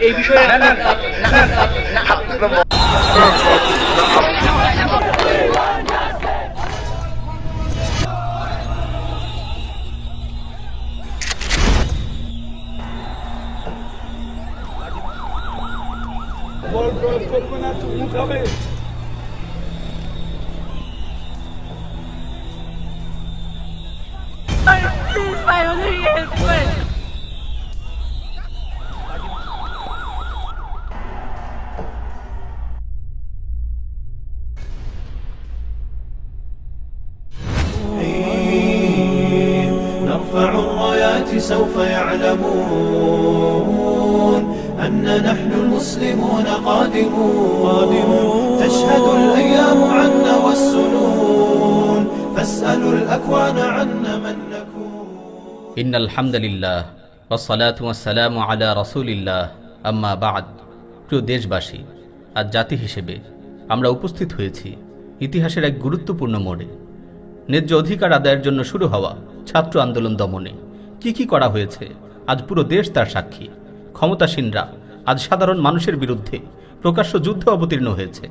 এই বিষয়ে الأكوان عنا من نكون ইন আলহামদুলিল্লাহ ওসালাত ওয়াসালাম আলা রসুলিল্লাহ আম্মা বাদ প্রিয় দেশবাসী আজ জাতি হিসেবে আমরা উপস্থিত হয়েছি ইতিহাসের এক গুরুত্বপূর্ণ মোড়ে ন্যায্য অধিকার আদায়ের জন্য শুরু হওয়া ছাত্র আন্দোলন দমনে কি কি করা হয়েছে আজ পুরো দেশ তার সাক্ষী ক্ষমতাসীনরা আজ সাধারণ মানুষের বিরুদ্ধে প্রকাশ্য যুদ্ধে অবতীর্ণ হয়েছে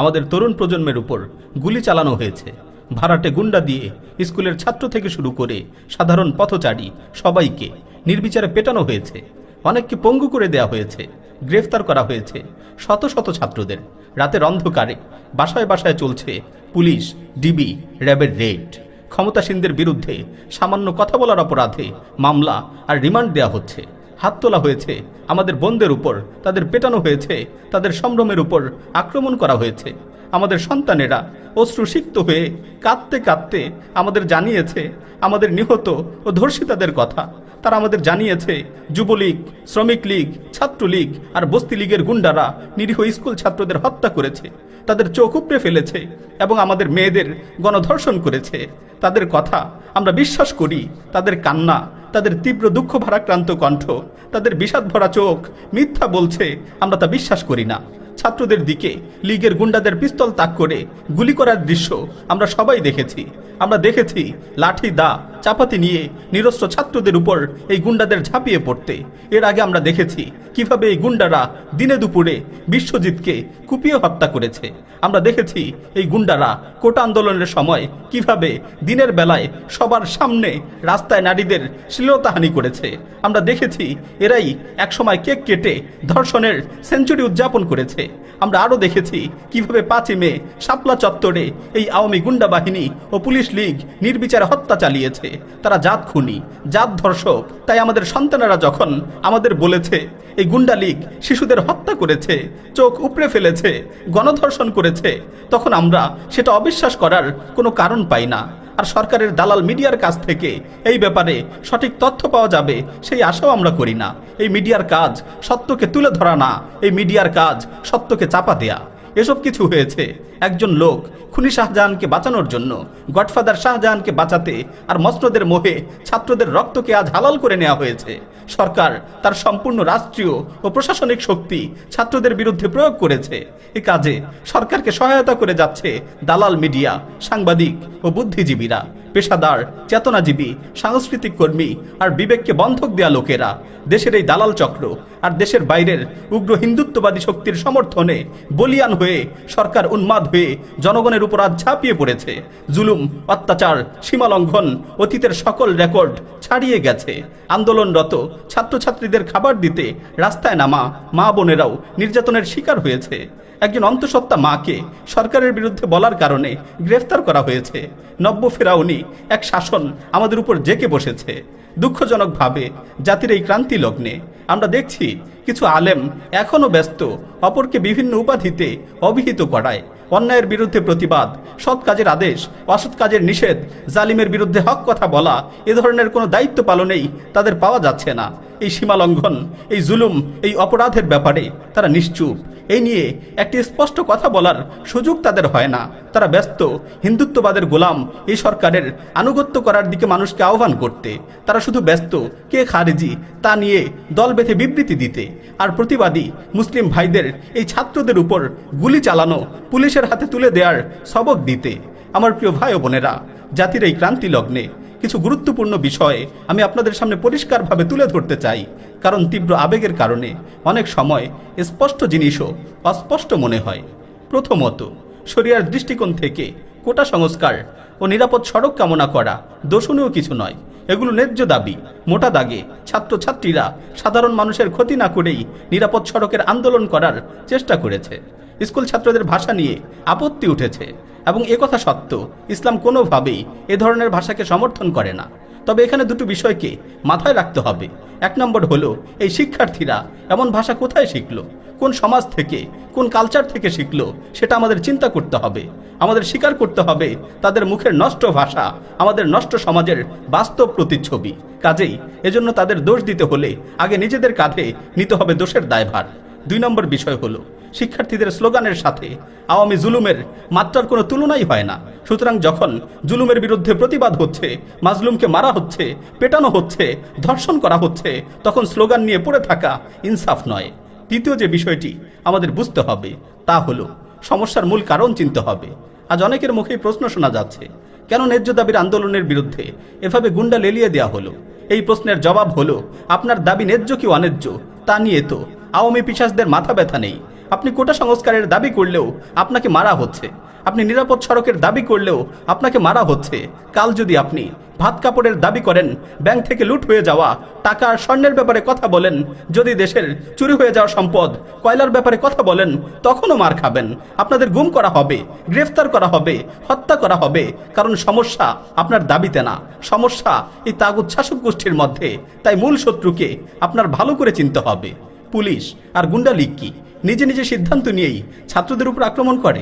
আমাদের তরুণ প্রজন্মের উপর গুলি চালানো হয়েছে ভাড়াটে গুন্ডা দিয়ে স্কুলের ছাত্র থেকে শুরু করে সাধারণ পথচারী সবাইকে নির্বিচারে পেটানো হয়েছে। অনেককে পঙ্গু করে দেয়া হয়েছে, গ্রেফতার করা হয়েছে শত শত ছাত্রদের। রাতের অন্ধকারে বাসায় বাসায় চলছে পুলিশ, ডিবি, র্যাবের রেড। ক্ষমতাসীনদের বিরুদ্ধে সামান্য কথা বলার অপরাধে মামলা আর রিমান্ড দেয়া হচ্ছে। হাত তোলা হয়েছে আমাদের বোনদের উপর, তাদের পেটানো হয়েছে, তাদের সম্ভ্রমের উপর আক্রমণ করা হয়েছে। আমাদের সন্তানেরা অশ্রুসিক্ত হয়ে কাঁদতে কাঁদতে আমাদের জানিয়েছে আমাদের নিহত ও ধর্ষিতাদের কথা। তারা আমাদের জানিয়েছে যুবলীগ, শ্রমিক লীগ, ছাত্রলীগ আর বস্তি লীগের গুন্ডারা নিরীহ স্কুল ছাত্রদের হত্যা করেছে। তাদের চোখ উপড়ে ফেলেছে এবং আমাদের মেয়েদের গণধর্ষণ করেছে। তাদের কথা আমরা বিশ্বাস করি। তাদের কান্না, তাদের তীব্র দুঃখ ভারাক্রান্ত কণ্ঠ, তাদের বিষাদ ভরা চোখ মিথ্যা বলছে, আমরা তা বিশ্বাস করি না। ছাত্রদের দিকে লীগের গুন্ডাদের পিস্তল তাক করে গুলি করার দৃশ্য আমরা সবাই দেখেছি। আমরা দেখেছি লাঠি, দা, চাপাতি নিয়ে নিরস্ত্র ছাত্রদের উপর এই গুন্ডাদের ঝাঁপিয়ে পড়তে। এর আগে আমরা দেখেছি কীভাবে এই গুন্ডারা দিনে দুপুরে বিশ্বজিৎকে কুপিয়ে হত্যা করেছে। আমরা দেখেছি এই গুন্ডারা কোটা আন্দোলনের সময় কীভাবে দিনের বেলায় সবার সামনে রাস্তায় নারীদের শ্লীলতাহানি করেছে। আমরা দেখেছি এরাই একসময় কেক কেটে ধর্ষণের সেঞ্চুরি উদযাপন করেছে। আমরা আরও দেখেছি কীভাবে পাঁচই মে শাপলা চত্বরে এই আওয়ামী গুন্ডা বাহিনী ও পুলিশ লীগ নির্বিচারে হত্যা চালিয়েছে। তারা জাত খুনি, জাত ধর্ষক। তাই আমাদের সন্তানেরা যখন আমাদের বলেছে, এই গুন্ডা লীগ শিশুদের হত্যা করেছে, চোখ উপড়ে ফেলেছে, গণধর্ষণ করেছে, তখন আমরা সেটা অবিশ্বাস করার কোনো কারণ পাই না। আর সরকারের দালাল মিডিয়ার কাছ থেকে। এই ব্যাপারে সঠিক তথ্য পাওয়া যাবে, সেই আশাও আমরা করি না। এই মিডিয়ার কাজ সত্যকে তুলে ধরা না। এই মিডিয়ার কাজ সত্যকে চাপা দেয়া। এসব কিছু হয়েছে। একজন লোক খুনি শাহজাহানকে বাঁচানোর জন্য, গডফাদার শাহজাহানকে বাঁচাতে আর মসনদের মোহে ছাত্রদের রক্তকে আজ হালাল করে নেওয়া হয়েছে। সরকার তার সম্পূর্ণ রাষ্ট্রীয় ও প্রশাসনিক শক্তি ছাত্রদের বিরুদ্ধে প্রয়োগ করেছে। এ কাজে সরকারকে সহায়তা করে যাচ্ছে দালাল মিডিয়া, সাংবাদিক ও বুদ্ধিজীবীরা। পেশাদার, চেতনাজীবী, সাংস্কৃতিক কর্মী আর বিবেককে বন্ধক দেয়া লোকেরা দেশের এই দালাল চক্র আর দেশের বাইরের উগ্র হিন্দুত্ববাদী শক্তির সমর্থনে বলিয়ান হয়ে সরকার উন্মাদ হয়ে জনগণের উপর আজ ঝাঁপিয়ে পড়েছে। জুলুম, অত্যাচার, সীমালঙ্ঘন, অতীতের সকল রেকর্ড ছাড়িয়ে গেছে। আন্দোলনরত ছাত্রছাত্রীদের খাবার দিতে রাস্তায় নামা মা বোনেরাও নির্যাতনের শিকার হয়েছে। একজন অন্তঃসত্ত্বা মাকে সরকারের বিরুদ্ধে বলার কারণে গ্রেফতার করা হয়েছে। নব্য ফেরাউনি এক শাসন আমাদের উপর জেকে বসেছে। দুঃখজনকভাবে জাতির এই ক্রান্তি লগ্নে আমরা দেখছি কিছু আলেম এখনও ব্যস্ত, অপরকে বিভিন্ন উপাধিতে অভিহিত করায়। অন্যায়ের বিরুদ্ধে প্রতিবাদ, সৎ কাজের আদেশ, অসৎ কাজের নিষেধ, জালিমের বিরুদ্ধে হক কথা বলা, এ ধরনের কোনো দায়িত্ব পালনেই তাদের পাওয়া যাচ্ছে না। এই সীমালঙ্ঘন, এই জুলুম, এই অপরাধের ব্যাপারে তারা নিশ্চুপ। এই নিয়ে একটি স্পষ্ট কথা বলার সুযোগ তাদের হয় না। তারা ব্যস্ত, হিন্দুত্ববাদের গোলাম, এই সরকারের আনুগত্য করার দিকে মানুষকে আহ্বান করতে। তারা শুধু ব্যস্ত, কে খারেজি, তা নিয়ে দল বেঁধে বিবৃতি দিতে। আর প্রতিবাদী মুসলিম ভাইদের এই ছাত্রদের উপর গুলি চালানো, পুলিশের হাতে তুলে দেওয়ার সবক দিতে। আমার প্রিয় ভাই বোনেরা, জাতির এই ক্রান্তি লগ্নে কিছু গুরুত্বপূর্ণ বিষয়ে আমি আপনাদের সামনে পরিষ্কারভাবে তুলে ধরতে চাই। কারণ তীব্র আবেগের কারণে অনেক সময় স্পষ্ট জিনিসও অস্পষ্ট মনে হয়। প্রথমত, শরিয়ার দৃষ্টিকোণ থেকে কোটা সংস্কার ও নিরাপদ সড়ক কামনা করা দোষণীয় কিছু নয়। এগুলো ন্যায্য দাবি। মোটা দাগে ছাত্রছাত্রীরা সাধারণ মানুষের ক্ষতি না করেই নিরাপদ সড়কের আন্দোলন করার চেষ্টা করেছে। স্কুল ছাত্রদের ভাষা নিয়ে আপত্তি উঠেছে এবং একথা সত্য, ইসলাম কোনোভাবেই এ ধরনের ভাষাকে সমর্থন করে না। তবে এখানে দুটো বিষয়কে মাথায় রাখতে হবে। এক নম্বর হলো, এই শিক্ষার্থীরা এমন ভাষা কোথায় শিখলো? কোন সমাজ থেকে, কোন কালচার থেকে শিখলো? সেটা আমাদের চিন্তা করতে হবে। আমাদের স্বীকার করতে হবে, তাদের মুখের নষ্ট ভাষা আমাদের নষ্ট সমাজের বাস্তব প্রতিচ্ছবি। কাজেই এজন্য তাদের দোষ দিতে হলে আগে নিজেদের কাঁধে নিতে হবে দোষের দায়ভার। দুই নম্বর বিষয় হলো শিক্ষার্থীদের স্লোগানের সাথে আওয়ামী জুলুমের মাত্রার কোনো তুলনাই হয় না। সুতরাং যখন জুলুমের বিরুদ্ধে প্রতিবাদ হচ্ছে, মাজলুমকে মারা হচ্ছে, পেটানো হচ্ছে, ধর্ষণ করা হচ্ছে, তখন স্লোগান নিয়ে পড়ে থাকা ইনসাফ নয়। তৃতীয় যে বিষয়টি আমাদের বুঝতে হবে, তা হলো, সমস্যার মূল কারণ চিনতে হবে। আজ অনেকের মুখেই প্রশ্ন শোনা যাচ্ছে, কেন ন্যায্য দাবির আন্দোলনের বিরুদ্ধে এভাবে গুন্ডা লেলিয়ে দেওয়া হলো? এই প্রশ্নের জবাব হলো, আপনার দাবি ন্যায্য কি অন্যায্য? তা নিয়ে তো আওয়ামী পিশাসদের মাথা ব্যথা নেই। আপনি কোটা সংস্কারের দাবি করলেও আপনাকে মারা হচ্ছে। আপনি নিরাপদ সড়কের দাবি করলেও আপনাকে মারা হচ্ছে। কাল যদি আপনি ভাত কাপড়ের দাবি করেন, ব্যাংক থেকে লুট হয়ে যাওয়া, টাকা আর স্বর্ণের ব্যাপারে কথা বলেন, যদি দেশের চুরি হয়ে যাওয়া সম্পদ কয়লার ব্যাপারে কথা বলেন, তখনও মার খাবেন। আপনাদের গুম করা হবে, গ্রেফতার করা হবে, হত্যা করা হবে, কারণ সমস্যা আপনার দাবিতে না। সমস্যা এই তাগুদ শাসক গোষ্ঠীর মধ্যে। তাই মূল শত্রুকে আপনার ভালো করে চিনতে হবে। পুলিশ আর গুন্ডা লীগ কি? নিজে নিজে সিদ্ধান্ত নিয়েই ছাত্রদের উপর আক্রমণ করে।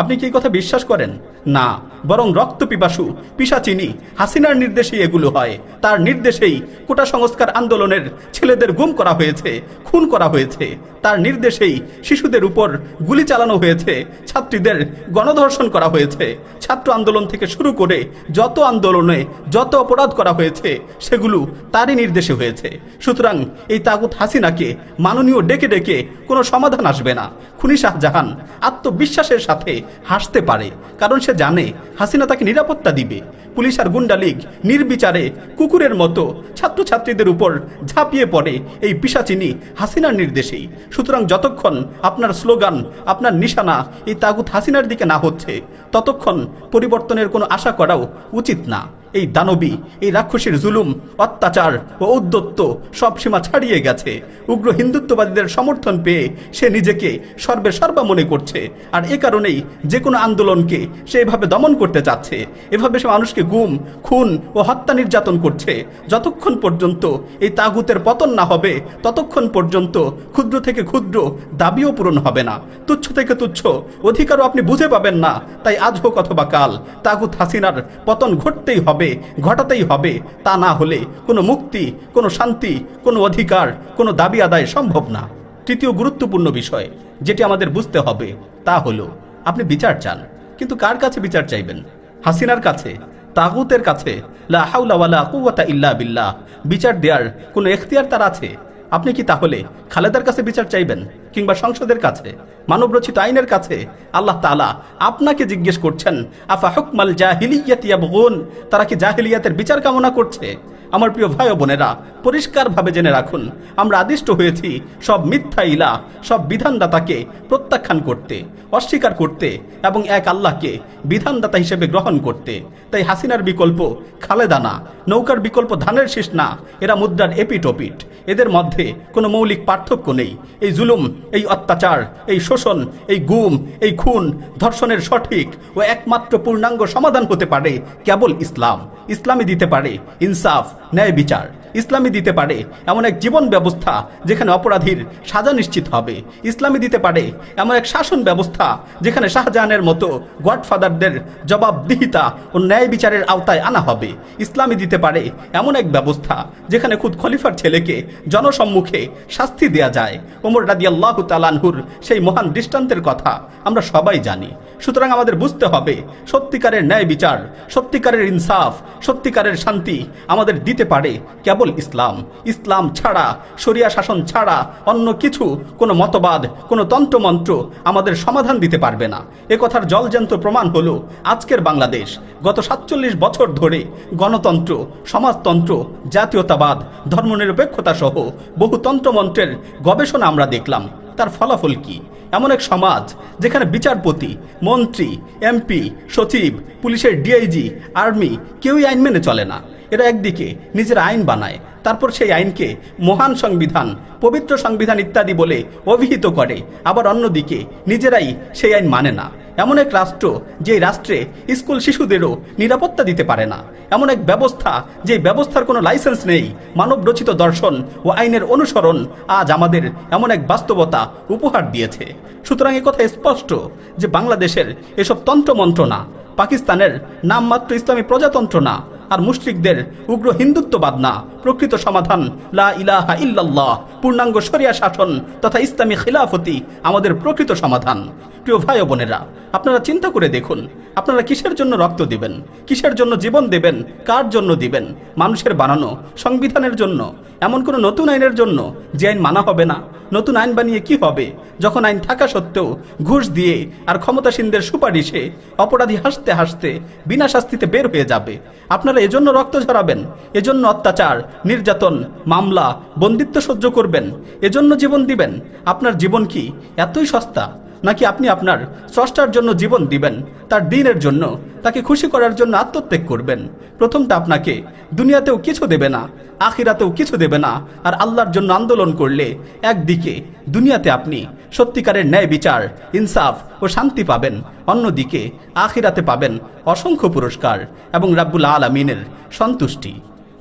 আপনি কি কথা বিশ্বাস করেন? না, বরং রক্ত পিপাসু, পিসাচিনি, হাসিনার নির্দেশেই এগুলো হয়। তার নির্দেশেই কোটা সংস্কার আন্দোলনের ছেলেদের গুম করা হয়েছে, খুন করা হয়েছে। তার নির্দেশেই শিশুদের উপর গুলি চালানো হয়েছে, ছাত্রীদের গণধর্ষণ করা হয়েছে। ছাত্র আন্দোলন থেকে শুরু করে যত আন্দোলনে যত অপরাধ করা হয়েছে, সেগুলো তারই নির্দেশে হয়েছে। সুতরাং এই তাগুত হাসিনাকে মাননীয় ডেকে ডেকে কোনো সমাধান আসবে না। খুনি শাহজাহান আত্মবিশ্বাসের সাথে হাসতে পারে, কারণ সে জানে হাসিনা তাকে নিরাপত্তা দিবে। পুলিশ আর গুন্ডা লীগ নির্বিচারে কুকুরের মতো ছাত্রছাত্রীদের উপর ঝাঁপিয়ে পড়ে এই পিসাচিনি হাসিনার নির্দেশেই। সুতরাং যতক্ষণ আপনার স্লোগান, আপনার নিশানা এই তাগুত হাসিনার দিকে না হচ্ছে, ততক্ষণ পরিবর্তনের কোনো আশা করাও উচিত না। এই দানবী, এই রাক্ষসীর জুলুম, অত্যাচার ও উদ্যত্ত সব সীমা ছাড়িয়ে গেছে। উগ্র হিন্দুত্ববাদীদের সমর্থন পেয়ে সে নিজেকে সর্বে সর্বা মনে করছে। আর এ কারণেই যে কোনো আন্দোলনকে সে এভাবে দমন করতে চাচ্ছে। এভাবে সে মানুষকে গুম, খুন ও হত্যা নির্যাতন করছে। যতক্ষণ পর্যন্ত এই তাগুতের পতন না হবে, ততক্ষণ পর্যন্ত ক্ষুদ্র থেকে ক্ষুদ্র দাবিও পূরণ হবে না। তুচ্ছ থেকে তুচ্ছ, অধিকারও আপনি বুঝে পাবেন না। তাই আজ হোক অথবা কাল, তাগুত হাসিনার পতন ঘটতেই হবে। ঘটাতেই হবে। তা না হলে কোনো মুক্তি, কোনো শান্তি, কোনো অধিকার, কোনো দাবি আদায় সম্ভব না। তৃতীয় গুরুত্বপূর্ণ বিষয় যেটি আমাদের বুঝতে হবে, তা হলো, আপনি বিচার চান, কিন্তু কার কাছে বিচার চাইবেন? হাসিনার কাছে, তাগুতের কাছে? লা হাওলা ওয়ালা কুওয়াতা ইল্লা বিল্লাহ। বিচার দেওয়ার কোনো এখতিয়ার তার আছে? আপনি কি তাহলে খালেদার কাছে বিচার চাইবেন কিংবা সংসদের কাছে? মানবরচিত আইনের কাছে? আল্লাহ তাআলা আপনাকে জিজ্ঞেস করছেন, আফা হুকমাল জাহিলিয়াত ইয়াবগুন? তারা কি জাহিলিয়াতের বিচার কামনা করছে? আমার প্রিয় ভাই বোনেরা, পরিষ্কারভাবে জেনে রাখুন, আমরা আদিষ্ট হয়েছি সব মিথ্যা ইলা সব বিধানদাতাকে প্রত্যাখ্যান করতে, অস্বীকার করতে এবং এক আল্লাহকে বিধানদাতা হিসেবে গ্রহণ করতে। তাই হাসিনার বিকল্প খালেদানা নৌকার বিকল্প ধানের শীষ না, এরা মুদ্রার এপিটোপিট এদের মধ্যে কোনো মৌলিক পার্থক্য নেই। এই জুলুম, এই অত্যাচার, এই শোষণ, এই গুম, এই খুন ধর্ষণের সঠিক ও একমাত্র পূর্ণাঙ্গ সমাধান হতে পারে কেবল ইসলাম। ইসলামই দিতে পারে ইনসাফ, ন্যায় বিচার। ইসলামী দিতে পারে এমন এক জীবন ব্যবস্থা যেখানে অপরাধীর সাজা নিশ্চিত হবে। ইসলামী দিতে পারে এমন এক শাসন ব্যবস্থা যেখানে শাহজাহানের মতো গডফাদারদের জবাবদিহিতা ও ন্যায় বিচারের আওতায় আনা হবে। ইসলামী দিতে পারে এমন এক ব্যবস্থা যেখানে খুদ খলিফার ছেলেকে জনসম্মুখে শাস্তি দেয়া যায়। ওমর রাদি আল্লাহ তালানহুর সেই মহান দৃষ্টান্তের কথা আমরা সবাই জানি। সুতরাং আমাদের বুঝতে হবে, সত্যিকারের ন্যায় বিচার, সত্যিকারের ইনসাফ, সত্যিকারের শান্তি আমাদের দিতে পারে, কেবল কেবল ইসলাম। ইসলাম ছাড়া, শরিয়া শাসন ছাড়া, অন্য কিছু, কোনো মতবাদ, কোনো তন্ত্রমন্ত্র আমাদের সমাধান দিতে পারবে না। এ কথার জলজন্ত প্রমাণ হলো আজকের বাংলাদেশ। গত সাতচল্লিশ বছর ধরে গণতন্ত্র, সমাজতন্ত্র, জাতীয়তাবাদ ধর্মনিরপেক্ষতা সহ বহু তন্ত্রমন্ত্রের গবেষণা আমরা দেখলাম। তার ফলাফল কি? এমন এক সমাজ যেখানে বিচারপতি, মন্ত্রী, এমপি, সচিব, পুলিশের ডিআইজি, আর্মি কেউই আইন মেনে চলে না। এরা একদিকে নিজের আইন বানায়, তারপর সেই আইনকে মহান সংবিধান, পবিত্র সংবিধান ইত্যাদি বলে অভিহিত করে। আবার অন্যদিকে নিজেরাই সেই আইন মানে না। এমন এক রাষ্ট্র যে রাষ্ট্রে স্কুল শিশুদেরও নিরাপত্তা দিতে পারে না। এমন এক ব্যবস্থা যে ব্যবস্থার কোনো লাইসেন্স নেই মানব রচিত দর্শন ও আইনের অনুসরণ আজ আমাদের এমন এক বাস্তবতা উপহার দিয়েছে। সুতরাং কথা স্পষ্ট যে বাংলাদেশের এসব তন্ত্রমন্ত্র না, পাকিস্তানের নামমাত্র ইসলামী প্রজাতন্ত্র না আর মুশরিকদের উগ্র হিন্দুত্ববাদ না। প্রকৃত সমাধান। লা ইলাহা ইল্লাল্লাহ, পূর্ণাঙ্গ শরিয়া শাসন তথা ইসলামী খিলাফতি আমাদের প্রকৃত সমাধান। প্রিয় ভাই বোনেরা, আপনারা চিন্তা করে দেখুন, আপনারা কিসের জন্য রক্ত দিবেন? কিসের জন্য জীবন দেবেন? কার জন্য দিবেন? মানুষের বানানো সংবিধানের জন্য? এমন কোনো নতুন আইনের জন্য? যে আইন মানা হবে না। নতুন আইন বানিয়ে কি হবে? যখন আইন থাকা সত্ত্বেও ঘুষ দিয়ে আর ক্ষমতাসীনদের সুপারিশে অপরাধী হাসতে হাসতে বিনা শাস্তিতে বের হয়ে যাবে। আপনারা এজন্য রক্ত ঝরাবেন, এজন্য অত্যাচার নির্যাতন, মামলা, বন্দিত্ব সহ্য করবেন, এজন্য জীবন দিবেন। আপনার জীবন কি এতই সস্তা? নাকি আপনি আপনার স্রষ্টার জন্য জীবন দিবেন, তার দিনের জন্য তাকে খুশি করার জন্য আত্মত্যাগ করবেন? প্রথমটা আপনাকে দুনিয়াতেও কিছু দেবে না, আখিরাতেও কিছু দেবে না, আর আল্লাহর জন্য আন্দোলন করলে একদিকে দুনিয়াতে আপনি সত্যিকারের ন্যায় বিচার, ইনসাফ ও শান্তি পাবেন, অন্যদিকে আখিরাতে পাবেন অসংখ্য পুরস্কার এবং রাব্বুল আল আমিনের সন্তুষ্টি।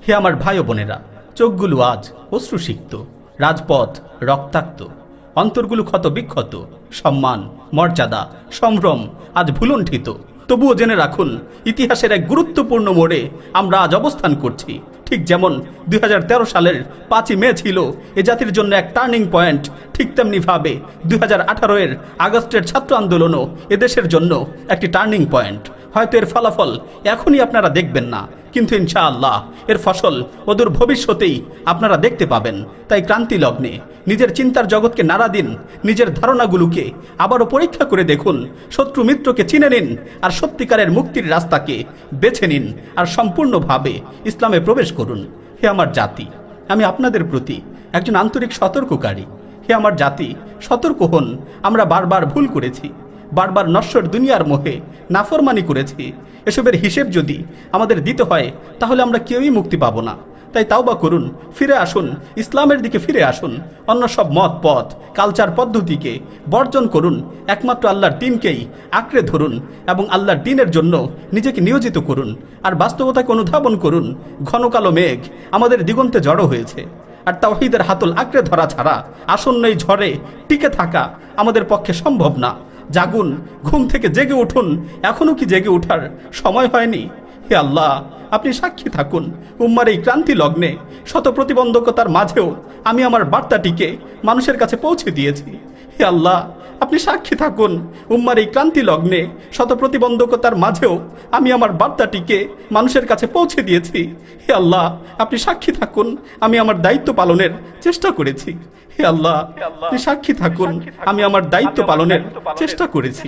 হে আমার ভাই বোনেরা, চোখগুলো আজ অশ্রুসিক্ত, রাজপথ রক্তাক্ত, অন্তরগুলো ক্ষত বিক্ষত, সম্মান, মর্যাদা, সম্ভ্রম আজ ভুলণ্ঠিত। তবুও জেনে রাখুন, ইতিহাসের এক গুরুত্বপূর্ণ মোড়ে আমরা আজ অবস্থান করছি। ঠিক যেমন দুই হাজার তেরো সালের পাঁচই মে ছিল, এ জাতির জন্য এক টার্নিং পয়েন্ট, ঠিক তেমনি ভাবে দুই হাজার আগস্টের ছাত্র আন্দোলনও এদেশের জন্য একটি টার্নিং পয়েন্ট। হয়তো এর ফলাফল এখনই আপনারা দেখবেন না। কিন্তু ইনশাআল্লাহ এর ফসল অদূর ভবিষ্যতেই আপনারা দেখতে পাবেন। তাই ক্রান্তি লগ্নে নিজের চিন্তার জগৎকে নাড়া দিন, নিজের ধারণাগুলোকে আবারও পরীক্ষা করে দেখুন, শত্রু মিত্রকে চিনে নিন আর সত্যিকারের মুক্তির রাস্তাকে বেছে নিন আর সম্পূর্ণভাবে ইসলামে প্রবেশ করুন। হে আমার জাতি, আমি আপনাদের প্রতি একজন আন্তরিক সতর্ককারী। হে আমার জাতি, সতর্ক হন, আমরা বারবার ভুল করেছি। বারবার নশ্বর দুনিয়ার মোহে। নাফরমানি করেছি। এসবের হিসেব যদি আমাদের দিতে হয়, তাহলে আমরা কেউই মুক্তি পাবো না। তাই তাওবা করুন, ফিরে আসুন, ইসলামের দিকে ফিরে আসুন, অন্য সব মত, পথ, কালচার পদ্ধতিকে বর্জন করুন, একমাত্র আল্লাহর দিনকেই আঁকড়ে ধরুন এবং আল্লাহর দিনের জন্য নিজেকে নিয়োজিত করুন। আর বাস্তবতাকে অনুধাবন করুন, ঘন কালো মেঘ আমাদের দিগন্তে জড়ো হয়েছে। আর তাওহিদের হাতল আঁকড়ে ধরা ছাড়া আসন্ন এই ঝড়ে টিকে থাকা আমাদের পক্ষে সম্ভব না। জাগুন, ঘুম থেকে জেগে উঠুন এখনও কি জেগে ওঠার সময় হয়নি? হে আল্লাহ, আপনি সাক্ষী থাকুন, উম্মার এই ক্রান্তি লগ্নে, শত প্রতিবন্ধকতার মাঝেও আমি আমার বার্তাটিকে মানুষের কাছে পৌঁছে দিয়েছি। হে আল্লাহ আপনি সাক্ষী থাকুন। উম্মার এই ক্রান্তি লগ্নে, শত প্রতিবন্ধকতার মাঝেও আমি আমার বার্তাটিকে মানুষের কাছে পৌঁছে দিয়েছি। হে আল্লাহ, আপনি সাক্ষী থাকুন। আমি আমার দায়িত্ব পালনের চেষ্টা করেছি। হে আল্লাহ, আপনি সাক্ষী থাকুন। আমি আমার দায়িত্ব পালনের চেষ্টা করেছি।